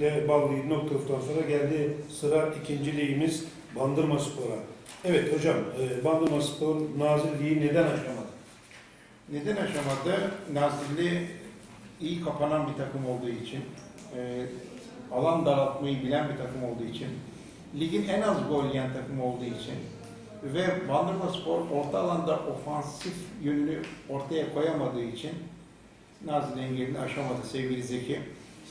Böylelikle Ballı noktadan sonra geldi sıra ikinci ligimiz Bandırma Spor'a. Evet hocam, e, Bandırma Spor Nazilli'yi neden aşamadı? Neden aşamadı? Nazilli iyi kapanan bir takım olduğu için, e, alan daraltmayı bilen bir takım olduğu için, ligin en az gol yiyen takım olduğu için ve Bandırma Spor orta alanda ofansif yönünü ortaya koyamadığı için Nazilli engelini aşamadı sevgili Zeki.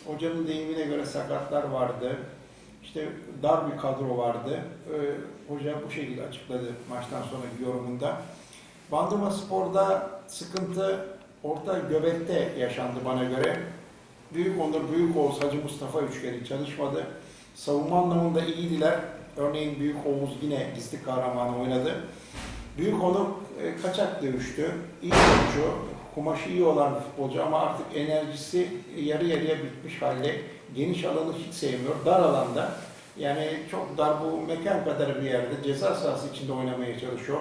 Hocanın deyimine göre sakatlar vardı. İşte dar bir kadro vardı. Ee, hoca bu şekilde açıkladı maçtan sonraki yorumunda. Bandırma Spor'da sıkıntı orta göbekte yaşandı bana göre. Büyük Onur, Büyük Oğuz, Hacı Mustafa üçgeni çalışmadı. Savunma anlamında iyiydiler. Örneğin Büyük Oğuz yine gizli kahramanı oynadı. Büyük Onur e, kaçak dövüştü. İyi oyuncu, kumaşı iyi olan bir futbolcu ama artık enerjisi yarı yarıya bitmiş halde. Geniş alanı hiç sevmiyor. Dar alanda yani çok dar bu mekan kadar bir yerde ceza sahası içinde oynamaya çalışıyor.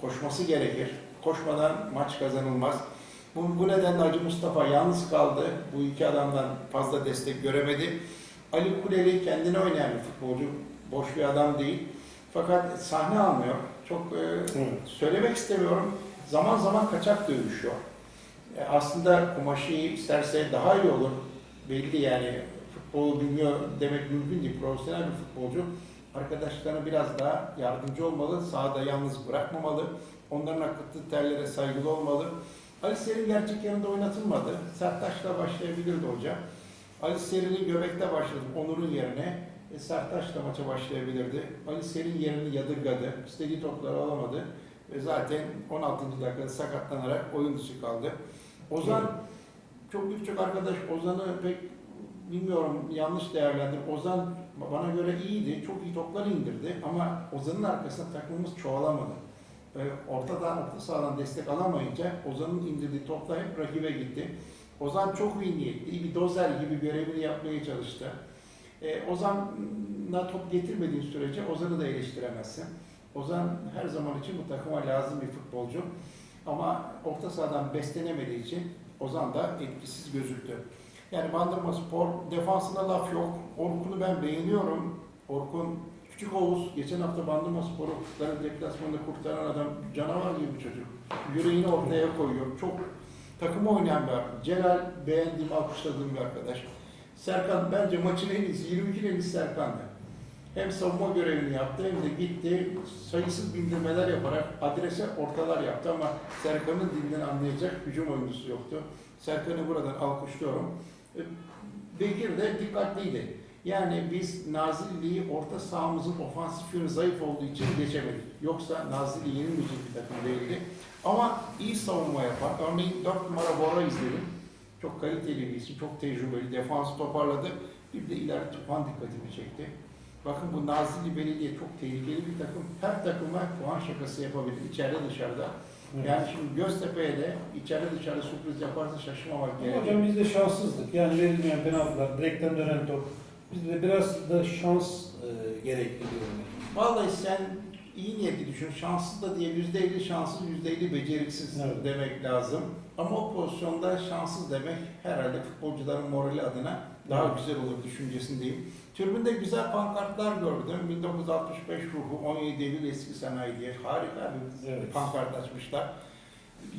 Koşması gerekir. Koşmadan maç kazanılmaz. Bu, bu nedenle Hacı Mustafa yalnız kaldı. Bu iki adamdan fazla destek göremedi. Ali Kuleli kendine oynayan bir futbolcu. Boş bir adam değil. Fakat sahne almıyor. Çok e, söylemek istemiyorum. Zaman zaman kaçak dövüşüyor. E, aslında kumaşı isterse daha iyi olur. Belli yani futbolu bilmiyor demek mümkün değil. Profesyonel bir futbolcu arkadaşlarına biraz daha yardımcı olmalı. Sahada yalnız bırakmamalı. Onların akıttığı terlere saygılı olmalı. Ali Serin gerçek yanında oynatılmadı. Serttaş'la başlayabilirdi hoca. Ali Serin'i göbekte başladı Onur'un yerine. E, Serttaş'la maça başlayabilirdi. Ali Serin yerini yadırgadı. İstediği topları alamadı. Ve zaten 16. dakikada sakatlanarak oyun dışı kaldı. Ozan, çok birçok arkadaş Ozan'ı pek bilmiyorum yanlış değerlendir. Ozan bana göre iyiydi. Çok iyi toplar indirdi. Ama Ozan'ın arkasında takımımız çoğalamadı. Ve ortadan orta sahadan destek alamayınca Ozan'ın indirdiği toplar hep rakibe gitti. Ozan çok iyi niyetli, iyi bir dozer gibi görevini yapmaya çalıştı. E, Ozan'a top getirmediğin sürece Ozan'ı da eleştiremezsin. Ozan her zaman için bu takıma lazım bir futbolcu. Ama orta sahadan beslenemediği için Ozan da etkisiz gözüktü. Yani Bandırma Spor defansına laf yok. Orkun'u ben beğeniyorum. Orkun Küçük Oğuz geçen hafta Bandırma Spor'u deplasmanda kurtaran adam canavar gibi bir çocuk. Yüreğini ortaya koyuyor. Çok takım oynayan bir arkadaş. Celal beğendiğim, alkışladığım bir arkadaş. Serkan bence maçın en iyisi, 22 en iyisi Serkan'dı. Hem savunma görevini yaptı hem de gitti sayısız bindirmeler yaparak adrese ortalar yaptı ama Serkan'ın dilinden anlayacak hücum oyuncusu yoktu. Serkan'ı buradan alkışlıyorum. E, Bekir de dikkatliydi. Yani biz Nazilli'yi orta sahamızın ofansif yönü zayıf olduğu için geçemedik. Yoksa Nazilli yenilmeyecek bir takım değildi. Ama iyi savunma yapan, örneğin 4 numara Bora izledim. Çok kaliteli bir isim, çok tecrübeli, defansı toparladı. Bir de ileride Tufan dikkatimi çekti. Bakın bu Nazilli Belediye çok tehlikeli bir takım. Her takıma puan şakası yapabilir, içeride dışarıda. Evet. Yani şimdi Göztepe'ye de içeride dışarıda sürpriz yaparsa şaşırmamak Ama gerekiyor. hocam biz de şanssızlık. Yani verilmeyen penaltılar, direkten dönen top. Bizde biraz da şans e, gerekli diyorum. Vallahi sen iyi niyetli düşün. Şanssız da diye yüzde elli şanssız, yüzde elli beceriksiz Evet. demek lazım. Ama o pozisyonda şanssız demek herhalde futbolcuların morali adına daha güzel olur düşüncesindeyim. Tribünde güzel pankartlar gördüm. 1965 ruhu 17 Eylül eski sanayi diye harika bir Evet. pankart açmışlar.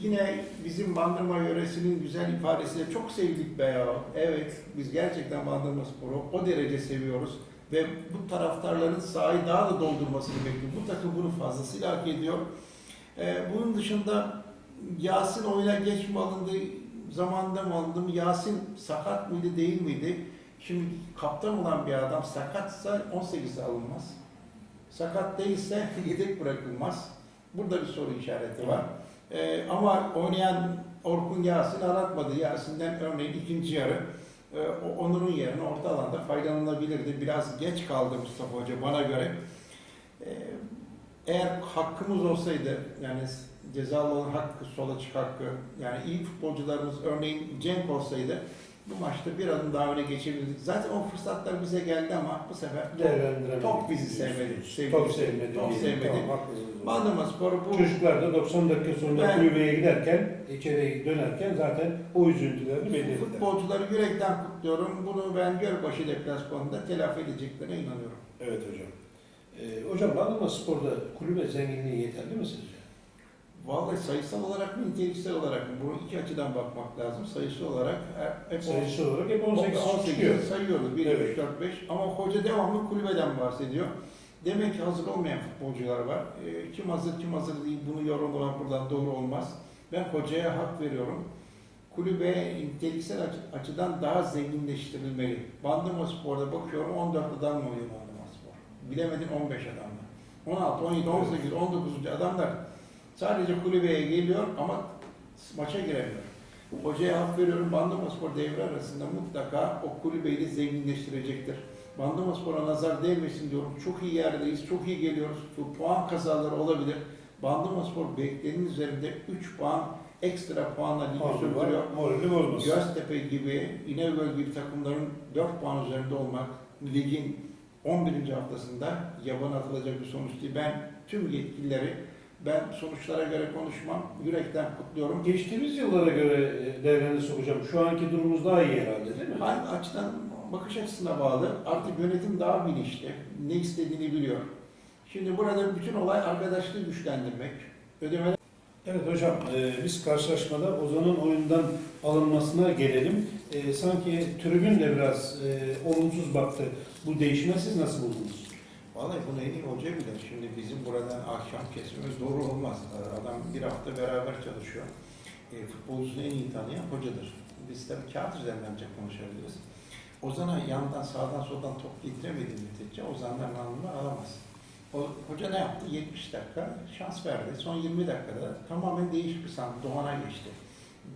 Yine bizim Bandırma yöresinin güzel ifadesiyle çok sevdik be ya. Evet, biz gerçekten Bandırma Spor'u o derece seviyoruz. Ve bu taraftarların sahayı daha da doldurmasını bekliyor. Bu takım bunu fazlasıyla hak ediyor. Ee, bunun dışında Yasin oyuna geç mi alındı, zamanında mı alındı? Yasin sakat mıydı, değil miydi? Şimdi kaptan olan bir adam sakatsa 18'e alınmaz. Sakat değilse yedek bırakılmaz. Burada bir soru işareti var. Ee, ama oynayan Orkun Yasin aratmadı. Yasin'den örneğin ikinci yarı e, Onur'un yerine orta alanda faydalanılabilirdi. Biraz geç kaldı Mustafa Hoca bana göre. Ee, eğer hakkımız olsaydı yani cezalı olan hakkı, sola çık hakkı yani iyi futbolcularımız örneğin Cenk olsaydı bu maçta bir adım daha öne geçebilirdik. Zaten o fırsatlar bize geldi ama bu sefer Değerlendiremedik. Top bizi sevmedi. sevgili- Top sevmedi. Top sevmedi. Tamam. Bandırma Sporu bu Çocuklar da 90 dakika sonra Ben- kulübeye giderken, içeriye dönerken zaten o üzüntülerini belli ettiler. futbolcuları yürekten kutluyorum. Bunu ben Gölbaşı deplasmanında telafi edeceklerine inanıyorum. Evet hocam. Ee, hocam Bandırma Spor'da kulübe zenginliği yeterli mi sizce? Vallahi sayısal olarak mı, niteliksel olarak mı? Bu iki açıdan bakmak lazım. Sayısı olarak hep- hep Sayısı olarak hep 18, 18 çıkıyor. sayıyordu. 1, Evet. 3, 4, 5 ama hoca devamlı kulübeden bahsediyor. Demek ki hazır olmayan futbolcular var. Ee, kim hazır kim hazır değil bunu yorumlamak buradan doğru olmaz. Ben hocaya hak veriyorum. Kulübe niteliksel açı- açıdan daha zenginleştirilmeli. Bandırma Spor'da bakıyorum 14 adam mı oynuyor? Bilemedin 15 adamla. 16, 17, 18, 19. adamlar sadece kulübeye geliyor ama maça giremiyor. Hocaya hak veriyorum. Bandırma Spor devre arasında mutlaka o kulübeyi de zenginleştirecektir. Bandırma Spor'a nazar değmesin diyorum. Çok iyi yerdeyiz, çok iyi geliyoruz. Bu puan kazaları olabilir. Bandırma Spor beklenenin üzerinde 3 puan ekstra puanla ligi sürdürüyor. Göztepe gibi, İnegöl gibi takımların 4 puan üzerinde olmak ligin 11. haftasında yaban atılacak bir sonuç değil. Ben tüm yetkilileri ben sonuçlara göre konuşmam. Yürekten kutluyorum. Geçtiğimiz yıllara göre e, devreni sokacağım. Şu anki durumumuz daha iyi herhalde değil mi? Hangi açıdan bakış açısına bağlı. Artık yönetim daha bilinçli. Ne istediğini biliyor. Şimdi burada bütün olay arkadaşlığı güçlendirmek. Ödemeler Evet hocam, e, biz karşılaşmada Ozan'ın oyundan alınmasına gelelim. E, sanki tribün de biraz e, olumsuz baktı. Bu değişime siz nasıl buldunuz? Vallahi bunu en iyi hoca bilir. Şimdi bizim buradan akşam kesmemiz doğru olmaz. Adam bir hafta beraber çalışıyor. E, futbolcusunu en iyi tanıyan hocadır. Biz tabii kağıt üzerinden ancak konuşabiliriz. Ozan'a yandan sağdan soldan top getiremediği müddetçe Ozan'dan anlamı alamaz. O, hoca ne yaptı? 70 dakika şans verdi. Son 20 dakikada tamamen değişik bir sanat. Doğan'a geçti.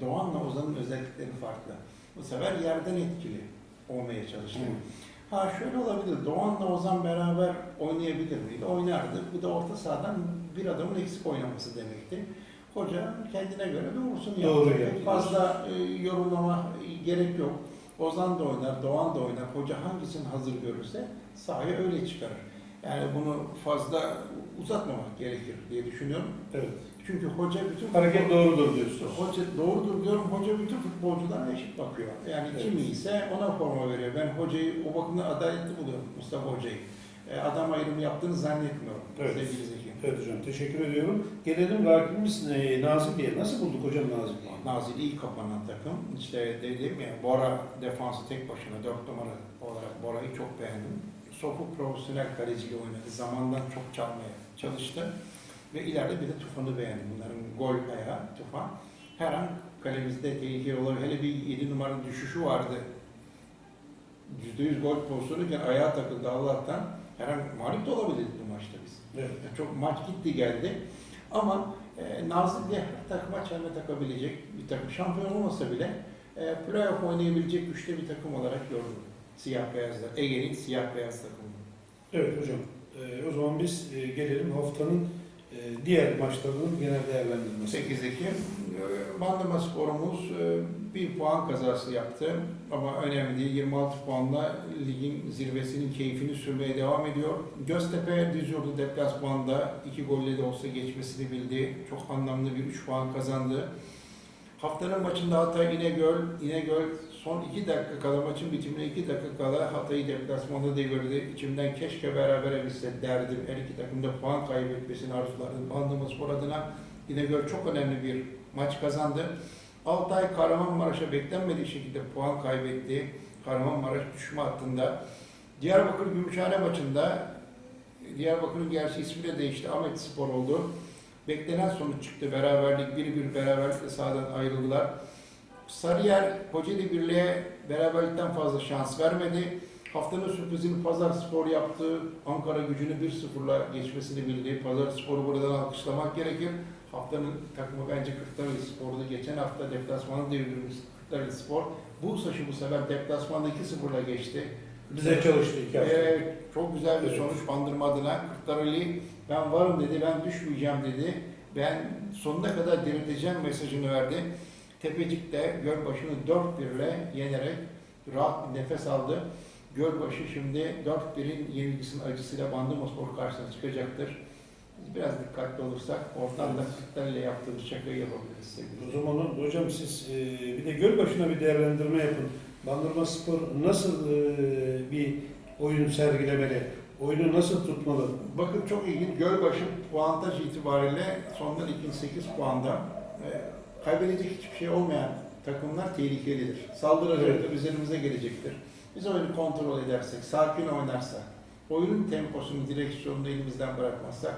Doğan'la Ozan'ın özellikleri farklı. Bu sefer yerden etkili olmaya çalıştı. Ha şöyle olabilir. Doğan'la Ozan beraber oynayabilir miydi? Oynardı. Bu da orta sahadan bir adamın eksik oynaması demekti. Hoca kendine göre doğrusunu Doğru yaptı. yaptı. Fazla e, yorumlama gerek yok. Ozan da oynar, Doğan da oynar. Hoca hangisini hazır görürse sahaya öyle çıkarır. Yani bunu fazla uzatmamak gerekir diye düşünüyorum. Evet. Çünkü hoca bütün Hareket doğrudur diyorsunuz. Hoca doğrudur diyorum. Hoca bütün futbolculara eşit bakıyor. Yani kim Evet. iyiyse ona forma veriyor. Ben hocayı o bakımdan adaletli buluyorum Mustafa Hoca'yı. E, adam ayrımı yaptığını zannetmiyorum. Evet. Sevgili Zeki. Evet hocam, teşekkür ediyorum. Gelelim rakibimiz e, Nazım Bey'e. Nasıl bulduk hocam Nazım Bey'i? Nazil iyi kapanan takım. İşte dedim ya Bora defansı tek başına 4 numara olarak Bora'yı çok beğendim. Sofu profesyonel kaleciyle oynadı. Zamandan çok çalmaya çalıştı. Ve ileride bir de Tufan'ı beğendim. Bunların gol ayağı Tufan. Her an kalemizde tehlike olabilir. Hele bir 7 numaranın düşüşü vardı. %100 gol pozisyonuyken ayağa takıldı Allah'tan. Her an mağlup da olabilirdik bu maçta biz. Evet. Yani Çok maç gitti geldi. Ama e, Nazım diye her takıma çelme takabilecek bir takım. Şampiyon olmasa bile e, playoff oynayabilecek güçte bir takım olarak gördüm. Siyah beyazlar. Ege'nin siyah beyaz takımı. Evet hocam. E, o zaman biz e, gelelim haftanın e, diğer maçlarının genel değerlendirmesi. 8'deki Bandırma sporumuz e, bir puan kazası yaptı. Ama önemli değil. 26 puanla ligin zirvesinin keyfini sürmeye devam ediyor. Göztepe düz yurdu deplasmanda iki golle de olsa geçmesini bildi. Çok anlamlı bir 3 puan kazandı. Haftanın maçında Hatay İnegöl, İnegöl son 2 dakika kala maçın bitimine 2 dakika kala Hatay'ı deplasmanda devirdi. İçimden keşke berabere bitse derdim. Her iki takım da puan kaybetmesini arzulardım. Bandırma Spor adına İnegöl çok önemli bir maç kazandı. Altay Kahramanmaraş'a beklenmediği şekilde puan kaybetti. Kahramanmaraş düşme hattında. Diyarbakır Gümüşhane maçında Diyarbakır'ın gerçi ismi de değişti. Ahmet Spor oldu. Beklenen sonuç çıktı. Beraberlik, bir bir beraberlikle sahadan ayrıldılar. Sarıyer Kocaeli Birliğe beraberlikten fazla şans vermedi. Haftanın sürprizini Pazar Spor yaptı. Ankara gücünü 1-0'la geçmesini bildi. Pazar Spor'u buradan alkışlamak gerekir. Haftanın takımı bence Kırklareli Spor'du. Geçen hafta deplasmanı devirdiğimiz Kırklareli Spor. Bursa'şı bu sefer deplasmanda 2-0'la geçti. Bize çalıştı iki hafta. Evet, çok güzel bir Evet. sonuç bandırma adına. Kırklareli ben varım dedi, ben düşmeyeceğim dedi. Ben sonuna kadar direteceğim mesajını verdi. Tepecik de Gölbaşı'nı 4-1 ile yenerek rahat bir nefes aldı. Gölbaşı şimdi 4-1'in yenilgisinin acısıyla Bandırmaspor karşısına çıkacaktır. Biz biraz dikkatli olursak oradan da Kırklareli yaptığımız şakayı yapabiliriz sevgili. O zaman hocam siz e, bir de Gölbaşı'na bir değerlendirme yapın. Bandırma Spor nasıl e, bir oyun sergilemeli? Oyunu nasıl tutmalı? Bakın çok ilginç. Gölbaşı puantaj itibariyle sondan ikinci 8 puanda. Kaybedecek hiçbir şey olmayan takımlar tehlikelidir. Saldıracaktır, üzerimize gelecektir. Biz oyunu kontrol edersek, sakin oynarsak, oyunun temposunu, direksiyonunu elimizden bırakmazsak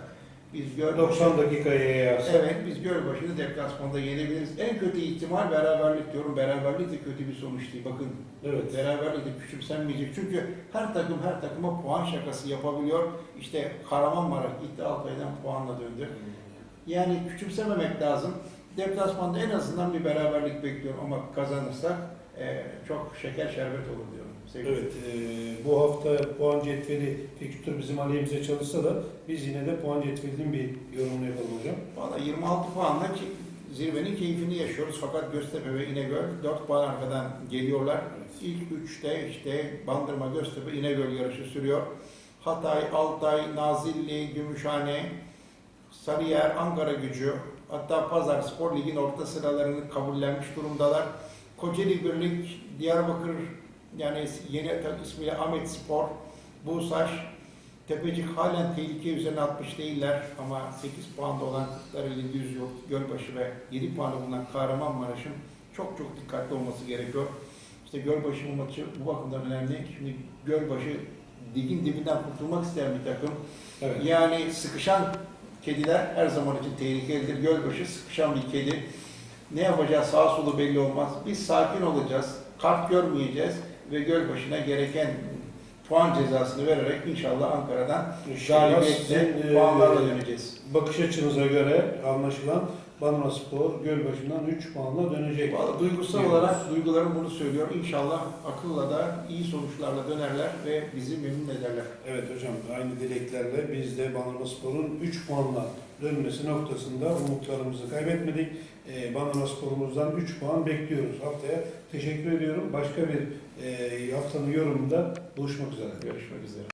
biz Gölbaşı... 90 dakikaya yayarsak. Evet, biz Gölbaşı'nı deplasmanda yenebiliriz. En kötü ihtimal beraberlik diyorum. Beraberlik de kötü bir sonuç değil. Bakın Evet. Beraberlik de küçümsenmeyecek. Çünkü her takım her takıma puan şakası yapabiliyor. İşte Kahramanmaraş gitti Altay'dan puanla döndü. Yani küçümsememek lazım. Deplasmanda en azından bir beraberlik bekliyorum ama kazanırsak e, çok şeker şerbet olur diyorum. Sevgili Evet, e, bu hafta puan cetveli fikstür bizim aleyhimize çalışsa da biz yine de puan cetvelinin bir yorumunu yapalım hocam. Valla 26 puanla ki zirvenin keyfini yaşıyoruz fakat Göztepe ve İnegöl 4 puan arkadan geliyorlar. İlk üçte işte Bandırma, Göztepe, İnegöl yarışı sürüyor. Hatay, Altay, Nazilli, Gümüşhane, Sarıyer, Ankara gücü, hatta Pazar Spor Lig'in orta sıralarını kabullenmiş durumdalar. Kocaeli Birlik, Diyarbakır yani yeni ismiyle Ahmet Spor, Busaş, Tepecik halen tehlike üzerine atmış değiller ama 8 puanda olan Kırklareli, Düzyurt, Gölbaşı ve 7 puanı bulunan Kahramanmaraş'ın çok çok dikkatli olması gerekiyor. İşte Gölbaşı bu maçı bu bakımdan önemli. Şimdi Gölbaşı ligin dibinden kurtulmak isteyen bir takım. Evet. Yani sıkışan kediler her zaman için tehlikelidir. Gölbaşı sıkışan bir kedi. Ne yapacağı sağ solu belli olmaz. Biz sakin olacağız. Kart görmeyeceğiz ve Gölbaşı'na gereken puan cezasını vererek inşallah Ankara'dan galibiyetle e, puanlarla döneceğiz. bakış açınıza göre anlaşılan Bandırma Spor Gölbaşı'ndan 3 puanla dönecek. Vallahi duygusal diyoruz. olarak duygularım bunu söylüyor. İnşallah akılla da iyi sonuçlarla dönerler ve bizi memnun ederler. Evet hocam aynı dileklerle biz de Bandırma Spor'un 3 puanla dönmesi noktasında umutlarımızı kaybetmedik. Ee, Bandırma Spor'umuzdan 3 puan bekliyoruz haftaya. Teşekkür ediyorum. Başka bir e, haftanın yorumunda buluşmak üzere. Görüşmek üzere.